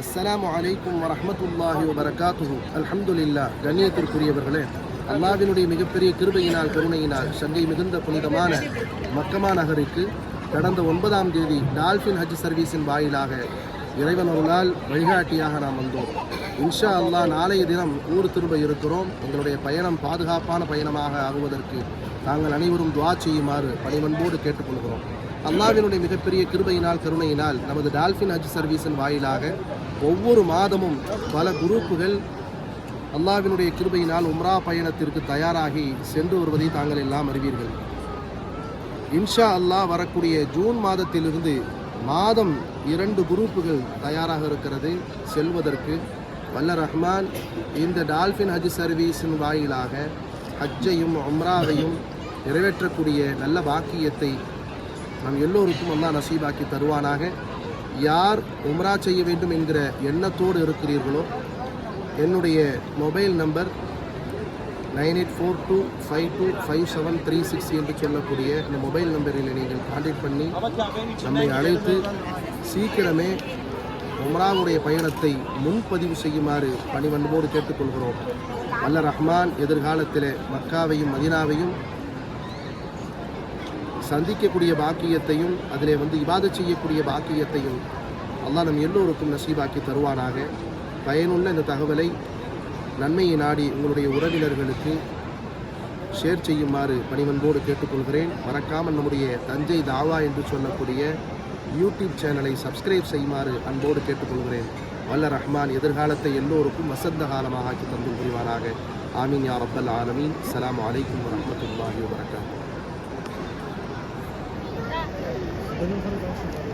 அஸ்ஸலாமு அலைக்கும் வரமத்துல்லாஹி வபரகாத்துஹு. அல்ஹம்துலில்லா கண்ணியத்திற்குரியவர்களே அல்லாவினுடைய மிகப்பெரிய கிருபையினால் கருணையினால் சங்கை மிகுந்த புனிதமான மக்கமா நகருக்கு கடந்த ஒன்பதாம் தேதி டால்ஃபின் ஹஜ் சர்வீஸின் வாயிலாக இறைவன் அருளால் வழிகாட்டியாக நாம் வந்தோம். இன்ஷா அல்லாஹ் நாளைய தினம் ஊர் திரும்ப இருக்கிறோம். எங்களுடைய பயணம் பாதுகாப்பான பயணமாக ஆகுவதற்கு நாங்கள் அனைவரும் துவா செய்யுமாறு பணிவன்போடு கேட்டுக்கொள்கிறோம். அல்லாவினுடைய மிகப்பெரிய கிருபையினால் கருணையினால் நமது டால்ஃபின் ஹஜ் சர்வீஸின் வாயிலாக ஒவ்வொரு மாதமும் பல குரூப்புகள் அல்லாவினுடைய கிருபையினால் உம்ரா பயணத்திற்கு தயாராகி சென்று வருவதை தாங்கள் எல்லாம் அறிவீர்கள். இன்ஷா அல்லாஹ் வரக்கூடிய ஜூன் மாதத்திலிருந்து மாதம் இரண்டு குரூப்புகள் தயாராக இருக்கிறது செல்வதற்கு. வல்ல ரஹ்மான் இந்த டால்ஃபின் ஹஜ் சர்வீஸின் வாயிலாக ஹஜ்ஜையும் உம்ராவையும் நிறைவேற்றக்கூடிய நல்ல பாக்கியத்தை நம் எல்லோருக்கும் அல்லா நசீபாக்கி தருவானாக. யார் உம்ரா செய்ய வேண்டும் என்கிற எண்ணத்தோடு இருக்கிறீர்களோ என்னுடைய mobile number nine eight four two five two five seven three six என்று சொல்லக்கூடிய இந்த மொபைல் நம்பரில் நீங்கள் கான்டாக்ட் பண்ணி நம்மை அழைத்து சீக்கிரமே உம்ராவுடைய பயணத்தை முன்பதிவு செய்யுமாறு பணிவன்போடு கேட்டுக்கொள்கிறோம். அல்ல ரஹ்மான் எதிர்காலத்தில் மக்காவையும் மதினாவையும் சந்திக்கக்கூடிய பாக்கியத்தையும் அதிலே வந்து இபாதத் செய்யக்கூடிய பாக்கியத்தையும் அல்லாஹ் நம் எல்லோருக்கும் நசீபாக்கி தருவானாக. பயனுள்ள இந்த தகவலை நன்மையை நாடி உங்களுடைய உறவினர்களுக்கு ஷேர் செய்யுமாறு பணிவன்போடு கேட்டுக்கொள்கிறேன். மறக்காமல் நம்முடைய தஞ்சை தாவா என்று சொல்லக்கூடிய யூடியூப் சேனலை சப்ஸ்கிரைப் செய்யுமாறு அன்போடு கேட்டுக்கொள்கிறேன். வல்ல ரஹ்மான் எதிர்காலத்தை எல்லோருக்கும் வசந்த காலமாக ஆக்கி தந்து புரிவானாக. ஆமீன் யா ரப்பல் ஆலமீன். அஸ்ஸலாமு அலைக்கும் வரஹ்மத்துல்லாஹி வபரகாத்துஹு